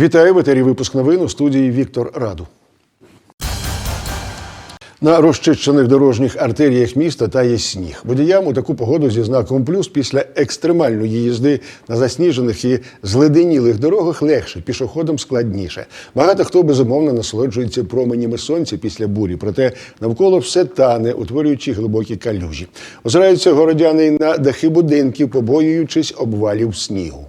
Вітаю в етері випуск новин у студії Віктор Раду. На розчищених дорожніх артеріях міста тає сніг. Водіям у таку погоду зі знаком плюс після екстремальної їзди на засніжених і зледенілих дорогах легше, пішоходам складніше. Багато хто безумовно насолоджується променями сонця після бурі, проте навколо все тане, утворюючи глибокі калюжі. Озираються городяни на дахи будинків, побоюючись обвалів снігу.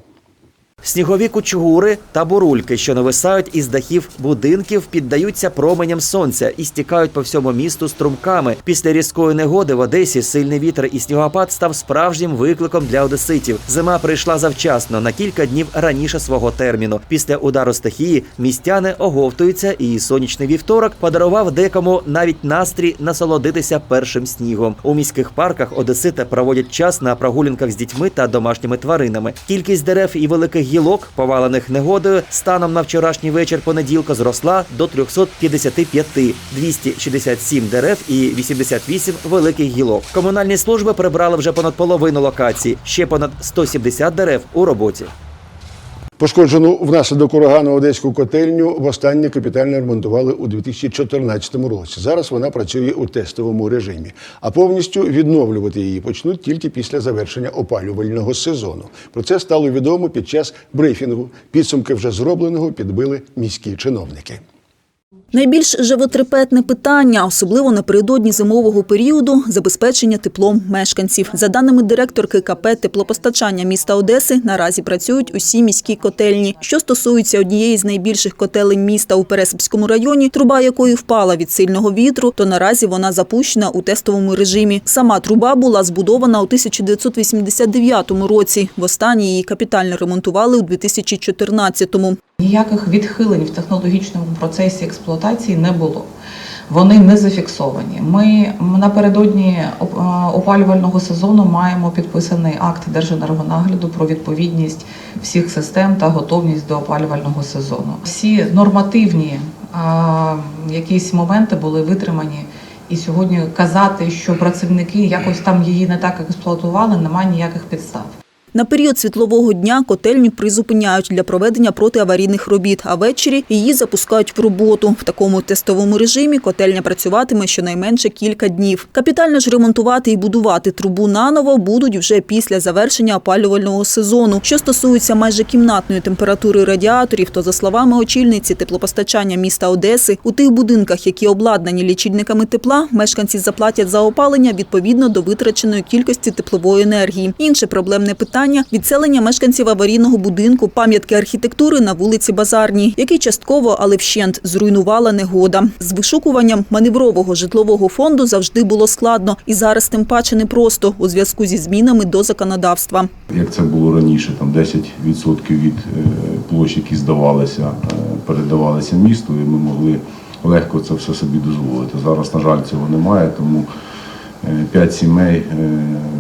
Снігові кучугури та бурульки, що нависають із дахів будинків, піддаються променям сонця і стікають по всьому місту струмками. Після різкої негоди в Одесі сильний вітер і снігопад став справжнім викликом для одеситів. Зима прийшла завчасно на кілька днів раніше свого терміну. Після удару стихії містяни оговтуються, і сонячний вівторок подарував декому навіть настрій насолодитися першим снігом. У міських парках Одесити проводять час на прогулянках з дітьми та домашніми тваринами. Кількість дерев і великих гілок, повалених негодою, станом на вчорашній вечір понеділка зросла до 355 – 267 дерев і 88 великих гілок. Комунальні служби прибрали вже понад половину локацій. Ще понад 170 дерев у роботі. Пошкоджену внаслідок урагану одеську котельню востаннє капітально ремонтували у 2014 році. Зараз вона працює у тестовому режимі, а повністю відновлювати її почнуть тільки після завершення опалювального сезону. Про це стало відомо під час брифінгу. Підсумки вже зробленого підбили міські чиновники. Найбільш животрепетне питання, особливо напередодні зимового періоду, забезпечення теплом мешканців. За даними директорки КП теплопостачання міста Одеси, наразі працюють усі міські котельні. Що стосується однієї з найбільших котелень міста у Пересипському районі, труба якої впала від сильного вітру, то наразі вона запущена у тестовому режимі. Сама труба була збудована у 1989 році. Востаннє її капітально ремонтували у 2014-му. Ніяких відхилень в технологічному процесі експлуатації не було. Вони не зафіксовані. Ми напередодні опалювального сезону маємо підписаний акт Держенергонагляду про відповідність всіх систем та готовність до опалювального сезону. Всі нормативні а, якісь моменти були витримані. І сьогодні казати, що працівники якось там її не так експлуатували, немає ніяких підстав. На період світлового дня котельню призупиняють для проведення протиаварійних робіт, а ввечері її запускають в роботу. В такому тестовому режимі котельня працюватиме щонайменше кілька днів. Капітально ж ремонтувати і будувати трубу наново будуть вже після завершення опалювального сезону. Що стосується майже кімнатної температури радіаторів, то за словами очільниці теплопостачання міста Одеси, у тих будинках, які обладнані лічильниками тепла, мешканці заплатять за опалення відповідно до витраченої кількості теплової енергії. Інше проблемне питання відселення мешканців аварійного будинку пам'ятки архітектури на вулиці Базарній, який частково, але вщент зруйнувала негода. З вишукуванням маневрового житлового фонду завжди було складно, і зараз тим паче непросто у зв'язку зі змінами до законодавства. Як це було раніше, там 10% від е, площ, які здавалися, е, передавалися місту, і ми могли легко це все собі дозволити. Зараз, на жаль, цього немає, тому п'ять сімей е,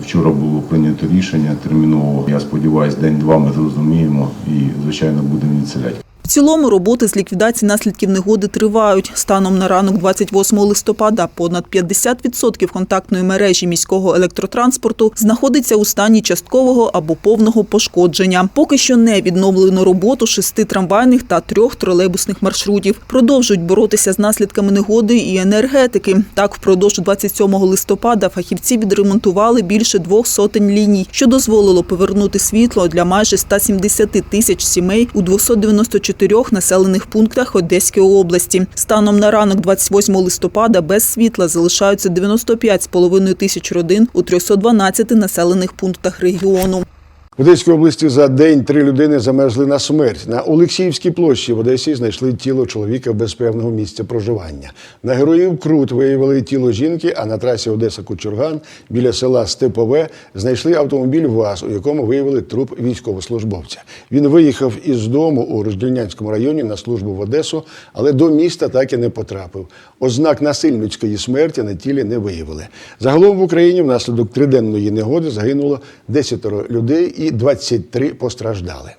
вчора було прийнято рішення терміново. Я сподіваюся, день-два ми зрозуміємо і, звичайно, будемо відселяти. В цілому роботи з ліквідації наслідків негоди тривають. Станом на ранок 28 листопада понад 50% контактної мережі міського електротранспорту знаходиться у стані часткового або повного пошкодження. Поки що не відновлено роботу шести трамвайних та трьох тролейбусних маршрутів. Продовжують боротися з наслідками негоди і енергетики. Так, впродовж 27 листопада фахівці відремонтували більше двох сотень ліній, що дозволило повернути світло для майже 170 тисяч сімей у 294 населених пунктах Одеської області. Станом на ранок 28 листопада без світла залишаються 95,5 тисяч родин у 312 населених пунктах регіону. В Одеській області за день три людини замерзли на смерть. На Олексіївській площі в Одесі знайшли тіло чоловіка без певного місця проживання. На героїв Крут виявили тіло жінки, а на трасі Одеса-Кучурган біля села Степове знайшли автомобіль ВАЗ, у якому виявили труп військовослужбовця. Він виїхав із дому у Роздільнянському районі на службу в Одесу, але до міста так і не потрапив. Ознак насильницької смерті на тілі не виявили. Загалом в Україні внаслідок триденної негоди загинуло 10 людей і 23 постраждали.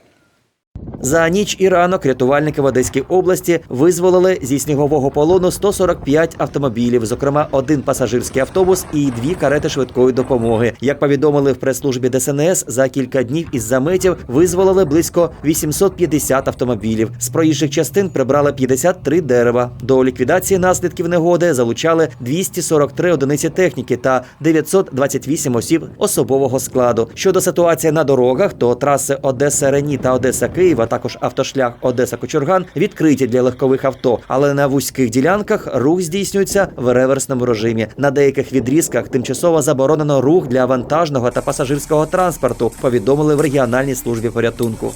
За ніч і ранок рятувальники в Одеській області визволили зі снігового полону 145 автомобілів, зокрема один пасажирський автобус і дві карети швидкої допомоги. Як повідомили в прес-службі ДСНС, за кілька днів із заметів визволили близько 850 автомобілів. З проїжджих частин прибрали 53 дерева. До ліквідації наслідків негоди залучали 243 одиниці техніки та 928 осіб особового складу. Щодо ситуації на дорогах, то траси Одеса Рені та Одеса Київ, а також автошлях Одеса Кочурган відкриті для легкових авто, але на вузьких ділянках рух здійснюється в реверсному режимі. На деяких відрізках тимчасово заборонено рух для вантажного та пасажирського транспорту. Повідомили в регіональній службі порятунку.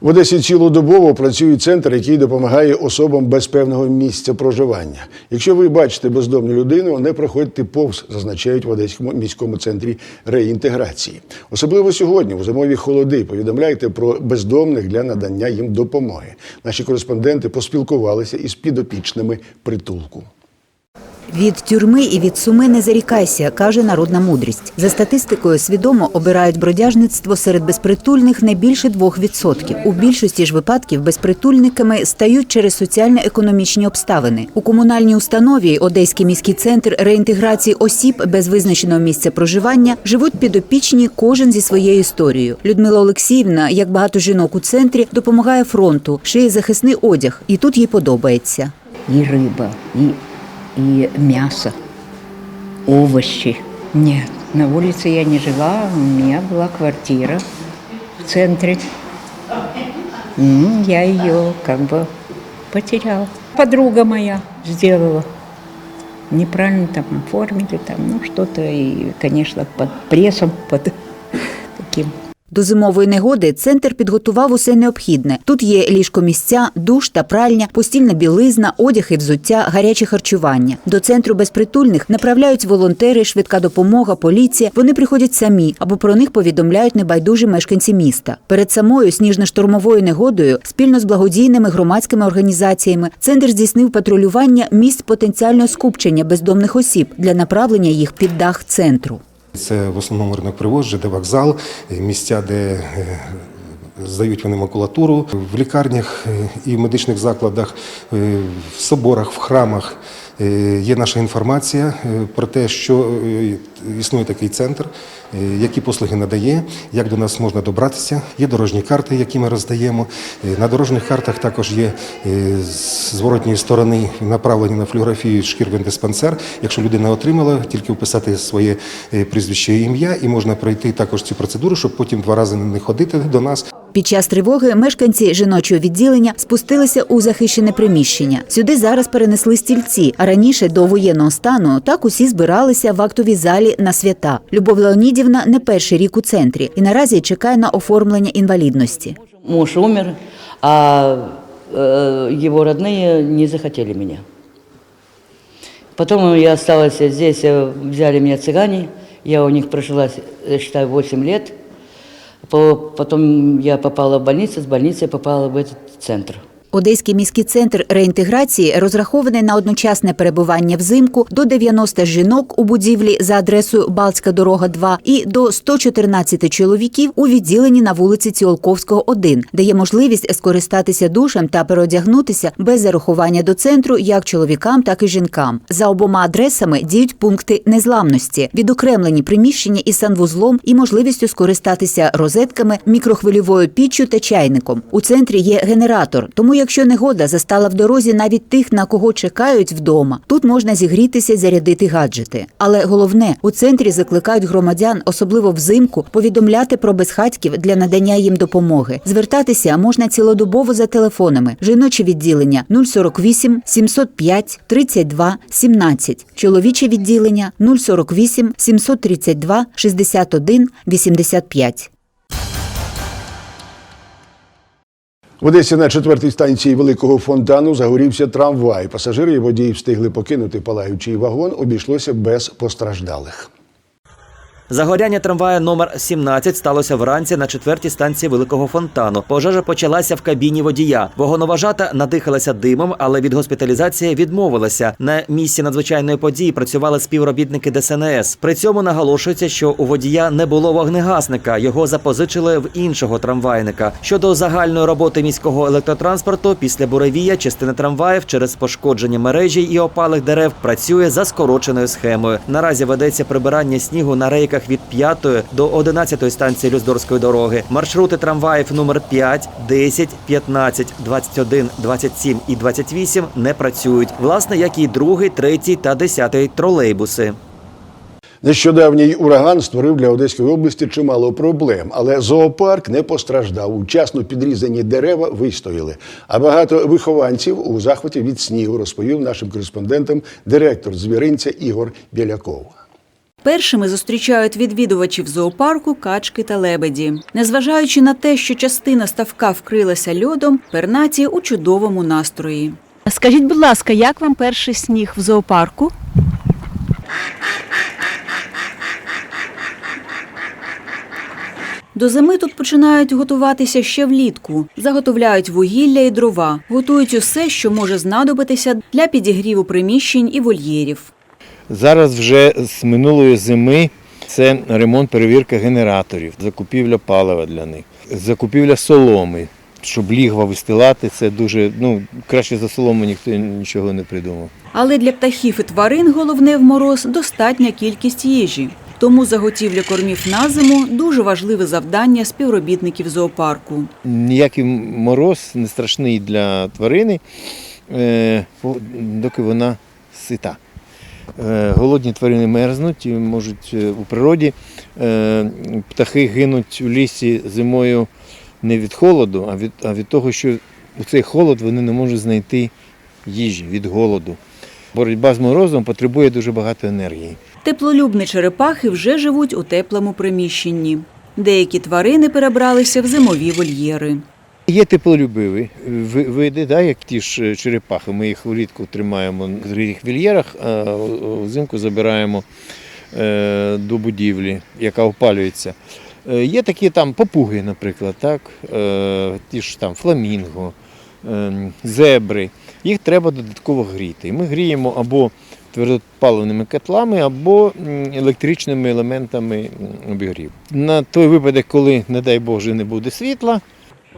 В Одесі цілодобово працює центр, який допомагає особам без певного місця проживання. Якщо ви бачите бездомну людину, не проходьте повз, зазначають в Одеському міському центрі реінтеграції. Особливо сьогодні, у зимові холоди, повідомляйте про бездомних для надання їм допомоги. Наші кореспонденти поспілкувалися із підопічними притулку. Від тюрми і від суми не зарікайся, каже народна мудрість. За статистикою, свідомо обирають бродяжництво серед безпритульних не більше 2%. У більшості ж випадків безпритульниками стають через соціально-економічні обставини. У комунальній установі Одеський міський центр реінтеграції осіб без визначеного місця проживання живуть підопічні кожен зі своєю історією. Людмила Олексіївна, як багато жінок у центрі, допомагає фронту, шиє захисний одяг, і тут їй подобається. и рыба, и, и мясо, овощи. Нет, на улице я не жила, у меня была квартира в центре. Я ее как бы потеряла. Подруга моя сделала. Неправильно там оформили, там, ну, что-то, и, конечно, под прессом, под таким До зимової негоди центр підготував усе необхідне. Тут є ліжкомісця, душ та пральня, постільна білизна, одяг і взуття, гаряче харчування. До центру безпритульних направляють волонтери, швидка допомога, поліція. Вони приходять самі або про них повідомляють небайдужі мешканці міста. Перед самою сніжно-штормовою негодою спільно з благодійними громадськими організаціями центр здійснив патрулювання місць потенціального скупчення бездомних осіб для направлення їх під дах центру. Це в основному ринок привозжі, де вокзал, е, місця, де е, здають вони макулатуру в лікарнях е, і в медичних закладах, в соборах, в храмах. Е, Є наша інформація е, про те, що е, існує такий центр, які послуги надає, як до нас можна добратися. Є дорожні карти, які ми роздаємо. На дорожніх картах також є з зворотньої сторони направлені на флюорографію шкірвен-диспансер. Якщо людина отримала, тільки вписати своє прізвище і ім'я, і можна пройти також цю процедуру, щоб потім два рази не ходити до нас. Під час тривоги мешканці жіночого відділення спустилися у захищене приміщення. Сюди зараз перенесли стільці. А раніше до воєнного стану так усі збиралися в актовій залі на свята. Любов Леонідівна не перший рік у центрі і наразі чекає на оформлення інвалідності. Муж умер, а э, его родные не захотели меня. Потом я осталась здесь, э, взяли меня цыгане, я у них прожила, я считаю, 8 лет. по- Потом я попала в больницу, с больницы попала в этот центр. Одеський міський центр реінтеграції розрахований на одночасне перебування взимку до 90 жінок у будівлі за адресою Балтська дорога 2 і до 114 чоловіків у відділенні на вулиці Ціолковського 1, де є можливість скористатися душем та переодягнутися без зарахування до центру як чоловікам, так і жінкам. За обома адресами діють пункти незламності, відокремлені приміщення із санвузлом і можливістю скористатися розетками, мікрохвильовою піччю та чайником. У центрі є генератор, тому якщо негода застала в дорозі навіть тих, на кого чекають вдома, тут можна зігрітися, зарядити гаджети. Але головне, у центрі закликають громадян, особливо взимку, повідомляти про безхатьків для надання їм допомоги. Звертатися можна цілодобово за телефонами. Жіноче відділення 048 705 32 17. Чоловіче відділення 048 732 61 85. В Одесі на четвертій станції великого фонтану загорівся трамвай. Пасажири і водії встигли покинути палаючий вагон. Обійшлося без постраждалих. Загоряння трамвая номер 17 сталося вранці на четвертій станції великого фонтану. Пожежа почалася в кабіні водія. Вагоноважата надихалася димом, але від госпіталізації відмовилася. На місці надзвичайної події працювали співробітники ДСНС. При цьому наголошується, що у водія не було вогнегасника. Його запозичили в іншого трамвайника. Щодо загальної роботи міського електротранспорту, після буревія частина трамваїв через пошкодження мережі і опалих дерев працює за скороченою схемою. Наразі ведеться прибирання снігу на рейках від 5 до 11 станції Люздорської дороги. Маршрути трамваїв номер 5, 10, 15, 21, 27 і 28 не працюють. Власне, як і другий, третій та десятий тролейбуси. Нещодавній ураган створив для Одеської області чимало проблем, але зоопарк не постраждав. Учасно підрізані дерева вистояли. А багато вихованців у захваті від снігу розповів нашим кореспондентам директор звіринця Ігор Біляков. Першими зустрічають відвідувачів зоопарку качки та лебеді. Незважаючи на те, що частина ставка вкрилася льодом, пернаті у чудовому настрої. Скажіть, будь ласка, як вам перший сніг в зоопарку? До зими тут починають готуватися ще влітку. Заготовляють вугілля і дрова, готують усе, що може знадобитися для підігріву приміщень і вольєрів. Зараз вже з минулої зими це ремонт, перевірка генераторів, закупівля палива для них, закупівля соломи. Щоб лігва вистилати, це дуже ну краще за солому ніхто нічого не придумав. Але для птахів і тварин головне в мороз достатня кількість їжі. Тому заготівля кормів на зиму дуже важливе завдання співробітників зоопарку. Ніякий мороз не страшний для тварини, е, доки вона сита. Е, Голодні тварини мерзнуть і можуть е, у природі. е, Птахи гинуть у лісі зимою не від холоду, а від, а від того, що у цей холод вони не можуть знайти їжі від голоду. Боротьба з морозом потребує дуже багато енергії. Теплолюбні черепахи вже живуть у теплому приміщенні. Деякі тварини перебралися в зимові вольєри. Є теплолюбиві види, да, як ті ж е, черепахи. Ми їх влітку тримаємо в різних вільєрах, а взимку забираємо е, до будівлі, яка опалюється. Е, Є такі там попуги, наприклад, так? ті ж там фламінго, зебри. Їх треба додатково гріти. Ми гріємо або твердопаливними котлами, або електричними елементами обігрів. На той випадок, коли, не дай Боже, не буде світла,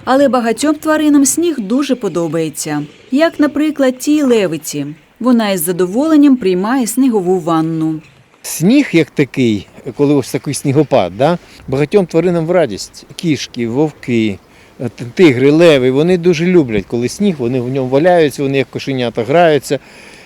Але багатьом тваринам сніг дуже подобається. Як, наприклад, тій левиці. Вона із задоволенням приймає снігову ванну. Сніг як такий, коли ось такий снігопад, да? багатьом тваринам в радість. Кішки, вовки, е, тигри, леви, вони дуже люблять, коли сніг, вони в ньому валяються, вони як кошенята граються.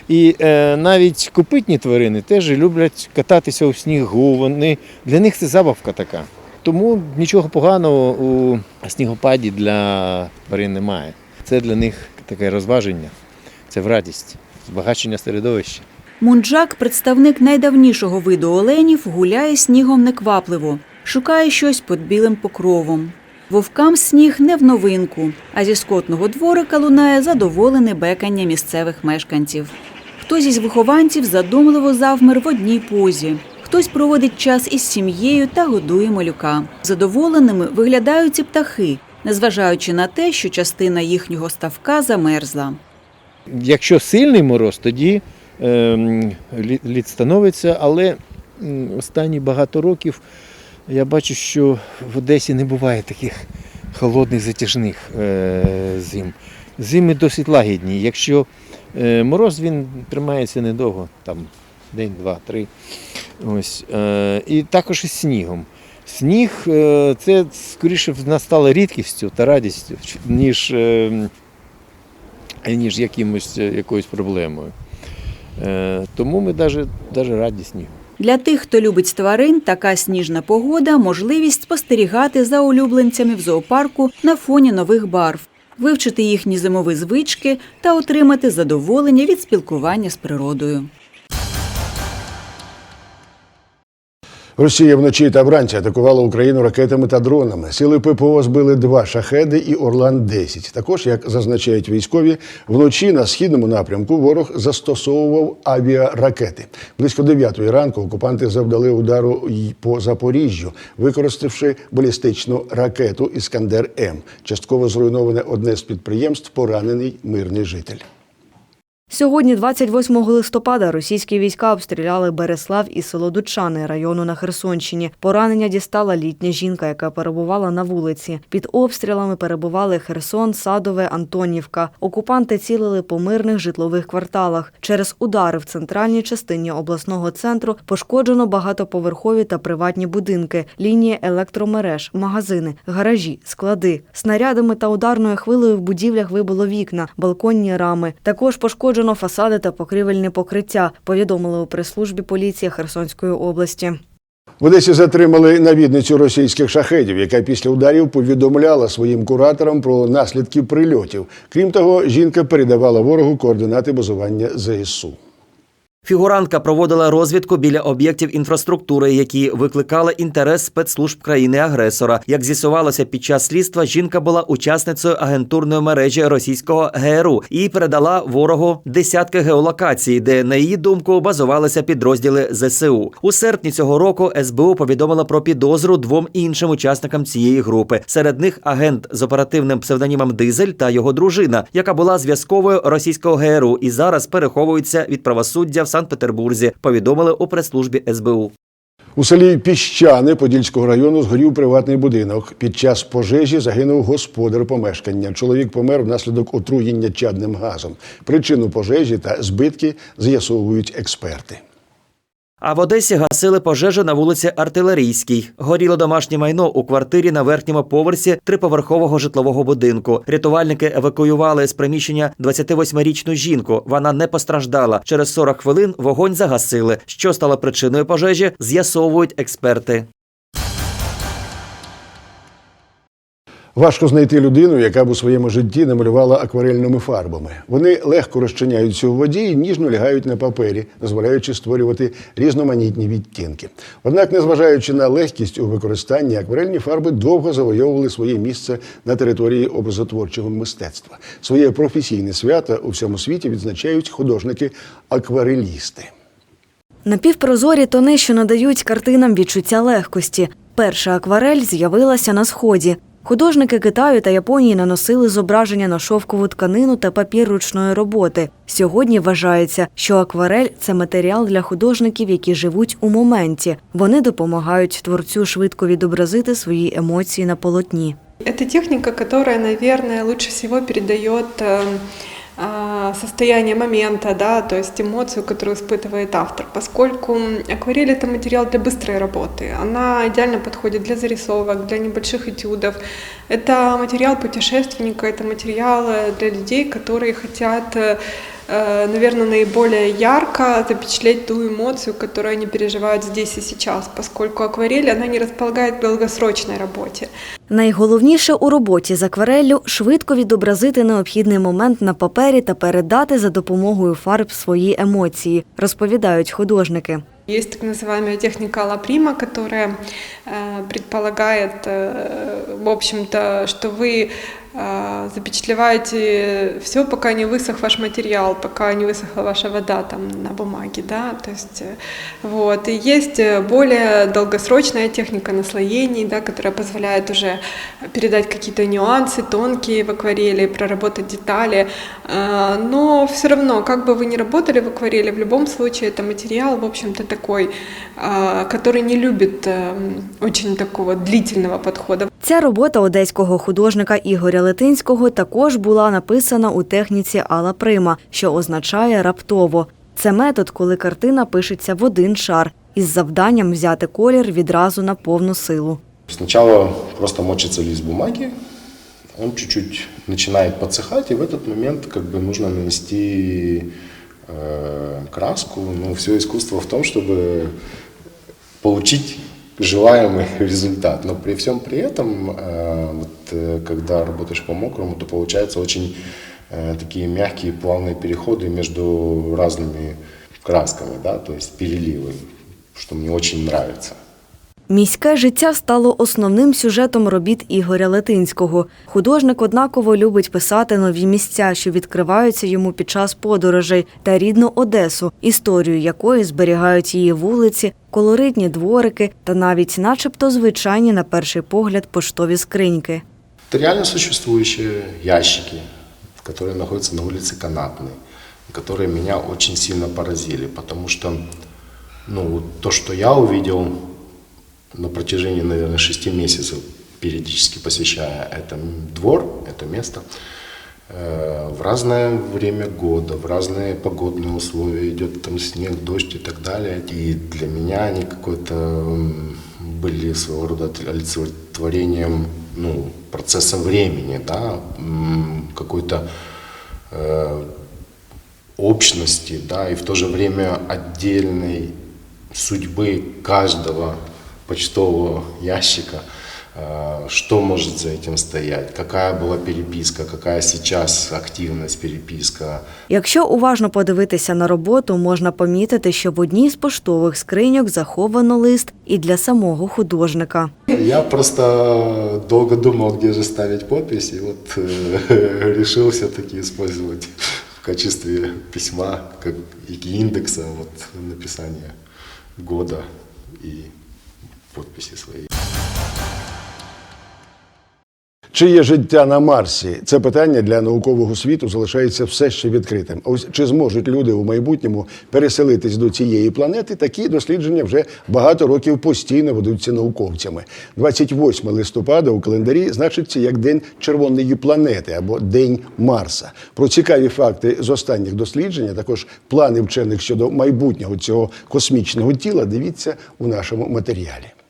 І е, навіть копитні тварини теж люблять кататися у снігу. Вони, для них це забавка така. Тому нічого поганого у снігопаді для тварин немає. Це для них таке розваження, це в радість, збагачення середовища. Мунджак, представник найдавнішого виду оленів, гуляє снігом неквапливо, шукає щось під білим покровом. Вовкам сніг не в новинку, а зі скотного дворика лунає задоволене бекання місцевих мешканців. Хтось із вихованців задумливо завмер в одній позі. Хтось проводить час із сім'єю та годує малюка. Задоволеними виглядають і птахи, незважаючи на те, що частина їхнього ставка замерзла. Якщо сильний мороз, тоді ем, лід становиться, але останні багато років я бачу, що в Одесі не буває таких холодних затяжних е, зим. Зими досить лагідні. Якщо е, мороз він тримається недовго, там день, два, три. Ось. Е, і також із снігом. Сніг е, це скоріше в нас стало рідкістю та радістю, ніж. Е, ніж якимось, якоюсь проблемою. Тому ми навіть, навіть раді снігу. Для тих, хто любить тварин, така сніжна погода можливість спостерігати за улюбленцями в зоопарку на фоні нових барв, вивчити їхні зимові звички та отримати задоволення від спілкування з природою. Росія вночі та вранці атакувала Україну ракетами та дронами. Сили ППО збили два шахеди і Орлан-10. Також, як зазначають військові, вночі на східному напрямку ворог застосовував авіаракети. Близько 9 ранку окупанти завдали удару й по Запоріжжю, використавши балістичну ракету Іскандер М. Частково зруйноване одне з підприємств, поранений мирний житель. Сьогодні, 28 листопада, російські війська обстріляли Береслав і село Дучани району на Херсонщині. Поранення дістала літня жінка, яка перебувала на вулиці. Під обстрілами перебували Херсон, Садове, Антонівка. Окупанти цілили по мирних житлових кварталах. Через удари в центральній частині обласного центру пошкоджено багатоповерхові та приватні будинки, лінії електромереж, магазини, гаражі, склади. Снарядами та ударною хвилею в будівлях вибило вікна, балконні рами. Також пошкоджено фасади та покрівельне покриття, повідомили у прес-службі поліції Херсонської області. В Одесі затримали навідницю російських шахедів, яка після ударів повідомляла своїм кураторам про наслідки прильотів. Крім того, жінка передавала ворогу координати базування ЗСУ. Фігурантка проводила розвідку біля об'єктів інфраструктури, які викликали інтерес спецслужб країни-агресора. Як з'ясувалося під час слідства, жінка була учасницею агентурної мережі російського ГРУ і передала ворогу десятки геолокацій, де на її думку базувалися підрозділи ЗСУ. У серпні цього року СБУ повідомила про підозру двом іншим учасникам цієї групи. Серед них агент з оперативним псевдонімом Дизель та його дружина, яка була зв'язковою російського ГРУ і зараз переховується від правосуддя в Санкт-Петербурзі. Повідомили у прес-службі СБУ. У селі Піщани Подільського району згорів приватний будинок. Під час пожежі загинув господар помешкання. Чоловік помер внаслідок отруєння чадним газом. Причину пожежі та збитки з'ясовують експерти. А в Одесі гасили пожежу на вулиці Артилерійській. Горіло домашнє майно у квартирі на верхньому поверсі триповерхового житлового будинку. Рятувальники евакуювали з приміщення 28-річну жінку. Вона не постраждала. Через 40 хвилин вогонь загасили. Що стало причиною пожежі, з'ясовують експерти. Важко знайти людину, яка б у своєму житті намалювала акварельними фарбами. Вони легко розчиняються у воді і ніжно лягають на папері, дозволяючи створювати різноманітні відтінки. Однак, незважаючи на легкість у використанні, акварельні фарби довго завойовували своє місце на території образотворчого мистецтва. Своє професійне свято у всьому світі відзначають художники-акварелісти. Напівпрозорі тони, що надають картинам відчуття легкості. Перша акварель з'явилася на сході. Художники Китаю та Японії наносили зображення на шовкову тканину та папір ручної роботи. Сьогодні вважається, що акварель це матеріал для художників, які живуть у моменті. Вони допомагають творцю швидко відобразити свої емоції на полотні. Це техніка, которая, мабуть, лучше всего передает э, а, состояние момента, да, то есть эмоцию, которую испытывает автор, поскольку акварель это материал для быстрой работы, она идеально подходит для зарисовок, для небольших этюдов, это материал путешественника, это материал э, для людей, которые хотят, э, э, наверное, наиболее ярко запечатлеть ту эмоцию, которую они переживают здесь и сейчас, поскольку акварель, она не располагает к долгосрочной работе. Найголовніше у роботі з аквареллю швидко відобразити необхідний момент на папері та передати за допомогою фарб свої емоції, розповідають художники. Есть так называемая техника Ла Прима, которая э, предполагает, э, в общем-то, что вы э, запечатлеваете все, пока не высох ваш материал, пока не высохла ваша вода там на бумаге, да, то есть э, вот. И есть э, более долгосрочная техника наслоений, да, которая позволяет уже передать какие-то нюансы тонкие в акварели, проработать детали, Э, но все равно, как бы вы ни работали в акварели, в любом случае это материал, в общем-то, такой, э, который не любит э, очень такого длительного подхода. Ця робота одеського художника Ігоря Летинського також була написана у техніці Ала Прима, що означає раптово. Це метод, коли картина пишеться в один шар із завданням взяти колір відразу на повну силу. Сначала просто мочится лист бумаги, он чуть-чуть начинает подсыхать, и в этот момент как бы нужно нанести э, краску. Ну, все искусство в том, чтобы получить Желаемый результат. Но при всем при этом, э, вот, э, когда работаешь по мокрому, то получается очень э, такие мягкие плавные переходы между разными красками, да, то есть переливы, что мне очень нравится. Міське життя стало основним сюжетом робіт Ігоря Летинського. Художник однаково любить писати нові місця, що відкриваються йому під час подорожей, та рідну Одесу, історію якої зберігають її вулиці, колоритні дворики та навіть, начебто, звичайні на перший погляд поштові скриньки. Это реально существующие ящики, которые находятся на улице Канатной, которые меня очень сильно поразили, потому что ну, вот то, что я увидел на протяжении, наверное, шести месяцев, периодически посещая это двор, это место, э, в разное время года, в разные погодные условия, идет там снег, дождь и так далее. И для меня они какой-то были своего рода олицетворением ну, процесса времени, да, какой-то э, общности, да, и в то же время отдельной судьбы каждого почтового ящика, э, что может за этим стоять, какая была переписка, какая сейчас активность переписка, Якщо уважно подивитися на роботу, можна помітити, що в одній з поштових скриньок заховано лист і для самого художника. Я просто долго думал, где же ставить подпись, и вот э, решил все-таки использовать в качестве письма, как и индекса вот, написания года и подписи своей. Чи є життя на Марсі? Це питання для наукового світу залишається все ще відкритим. Ось чи зможуть люди у майбутньому переселитись до цієї планети? Такі дослідження вже багато років постійно ведуться науковцями. 28 листопада у календарі значиться як День червоної планети або День Марса. Про цікаві факти з останніх досліджень, а також плани вчених щодо майбутнього цього космічного тіла. Дивіться у нашому матеріалі.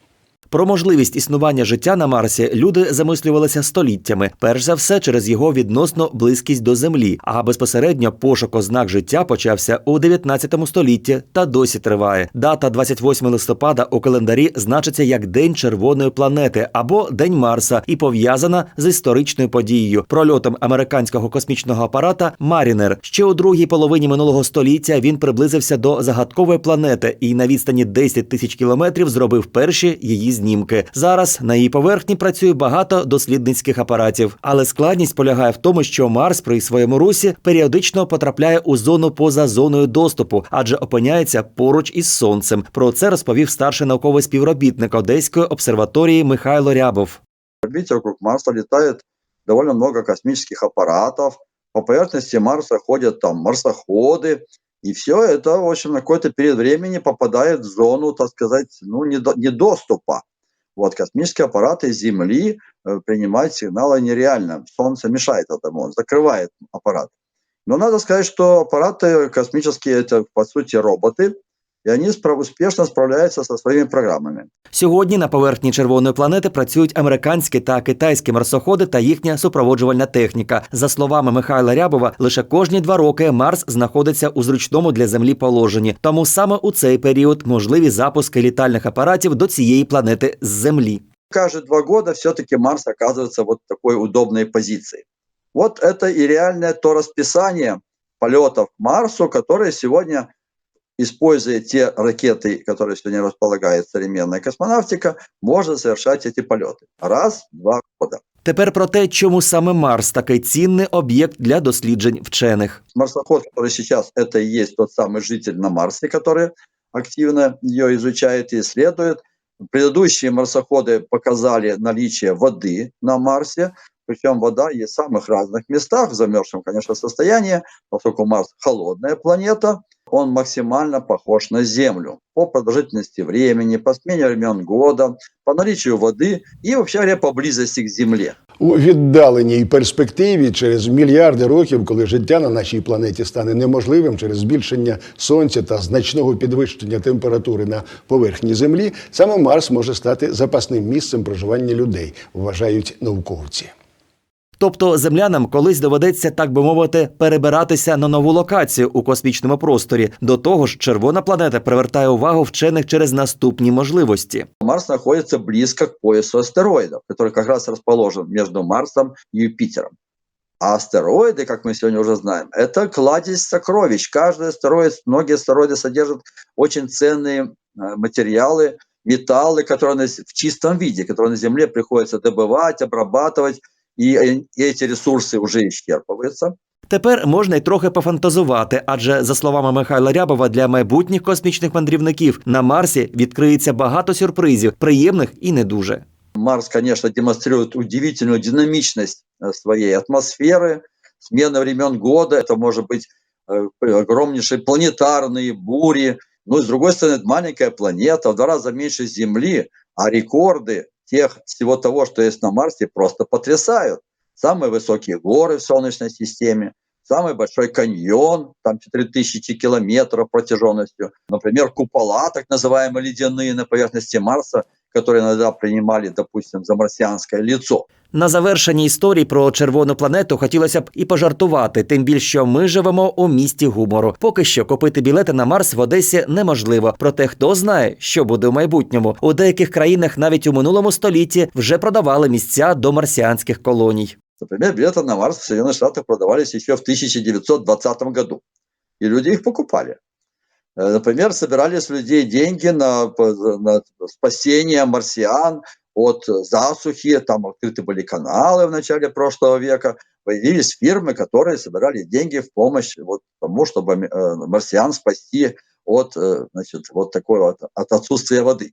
Про можливість існування життя на Марсі люди замислювалися століттями, перш за все через його відносно близькість до Землі. А безпосередньо пошук ознак життя почався у 19 столітті та досі триває. Дата 28 листопада у календарі значиться як День червоної планети або День Марса і пов'язана з історичною подією прольотом американського космічного апарата Марінер. Ще у другій половині минулого століття він приблизився до загадкової планети і на відстані 10 тисяч кілометрів зробив перші її знімки. Зараз на її поверхні працює багато дослідницьких апаратів, але складність полягає в тому, що Марс при своєму русі періодично потрапляє у зону поза зоною доступу, адже опиняється поруч із сонцем. Про це розповів старший науковий співробітник Одеської обсерваторії Михайло Рябов. орбите вокруг Марса летает довольно много космических аппаратов. По поверхности Марса ходят там марсоходы. И все это, в общем, на какой-то период времени попадает в зону, так сказать, ну, недо- недоступа. Вот, космические аппараты Земли э, принимать сигналы нереально. Солнце мешает этому, закрывает аппарат. Но надо сказать, что аппараты космические – это, по сути, роботы, и они спра- успешно справляются со своими программами. Сьогодні на поверхні червоної планети працюють американські та китайські марсоходи та їхня супроводжувальна техніка. За словами Михайла Рябова, лише кожні два роки Марс знаходиться у зручному для землі положенні. Тому саме у цей період можливі запуски літальних апаратів до цієї планети з землі. каждые два года все-таки Марс оказывается вот в такой удобной позиции. Вот это и реальное то расписание полетов к Марсу, которые сегодня, используя те ракеты, которые сегодня располагает современная космонавтика, можно совершать эти полеты. Раз, в два года. Тепер про те, чому саме Марс такий цінний об'єкт для досліджень вчених. Марсоход, который сейчас, это и есть тот самый житель на Марсе, который активно ее изучает и исследует. Предыдущие марсоходы показали наличие воды на Марсе, причем вода есть в самых разных местах, в замерзшем, конечно, состоянии, поскольку Марс холодная планета, он максимально похож на Землю по продолжительности времени, по смене времен года, по наличию воды и вообще говоря по близости к Земле. У віддаленій перспективі через мільярди років, коли життя на нашій планеті стане неможливим через збільшення сонця та значного підвищення температури на поверхні Землі, саме Марс може стати запасним місцем проживання людей, вважають науковці. Тобто землянам колись доведеться, так би мовити, перебиратися на нову локацію у космічному просторі. До того ж, червона планета привертає увагу вчених через наступні можливості. Марс находится близко к поясу астероидов, который как раз расположен между Марсом и Юпитером. А астероиды, как мы сегодня уже знаем, это кладезь сокровищ. Каждый астероид, многие астероиды содержат очень ценные э, материалы, металлы, которые на с- в чистом виде, которые на Земле приходится добывать, обрабатывать, и, э, и эти ресурсы уже исчерпываются. Тепер можна й трохи пофантазувати, адже за словами Михайла Рябова, для майбутніх космічних мандрівників на Марсі відкриється багато сюрпризів, приємних і не дуже. Марс, конечно, демонстрирует удивительную динамичность э, своей атмосферы, смена времен года, это может быть э, огромнейшие планетарные бури, но с другой стороны, это маленькая планета, в два раза меньше Земли, а рекорды Тех всего того, что есть на Марсе, просто потрясают. Самые высокие горы в Солнечной системе, самый большой каньон, там 4000 километров протяженностью, например, купола, так называемые ледяные на поверхности Марса, которые иногда принимали, допустим, за марсианское лицо. На завершенні історії про червону планету хотілося б і пожартувати, тим більше що ми живемо у місті гумору. Поки що купити білети на Марс в Одесі неможливо. Проте хто знає, що буде у майбутньому. У деяких країнах навіть у минулому столітті вже продавали місця до марсіанських колоній. Например, билеты на Марс в Соединенных Штатах продавались еще в 1920 году, и люди их покупали. Э, Например, собирали с людей деньги на, на спасение марсиан от засухи, там открыты были каналы в начале прошлого века, появились фирмы, которые собирали деньги в помощь вот тому, чтобы э, марсиан спасти от, э, значит, вот такой вот, от отсутствия воды.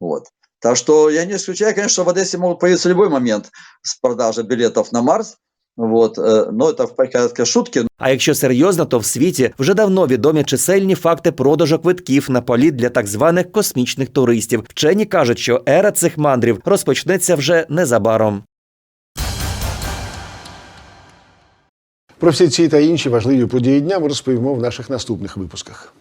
Вот. Так что я не исключаю, конечно, что в Одессе могут появиться любой момент с продажи билетов на Марс. Вот, э, но это в порядке шутки. А якщо серйозно, то в світі вже давно відомі чисельні факти продажу квитків на політ для так званих космічних туристів. Вчені кажуть, що ера цих мандрів розпочнеться вже незабаром. Про всі ці та інші важливі події дня ми розповімо в наших наступних випусках.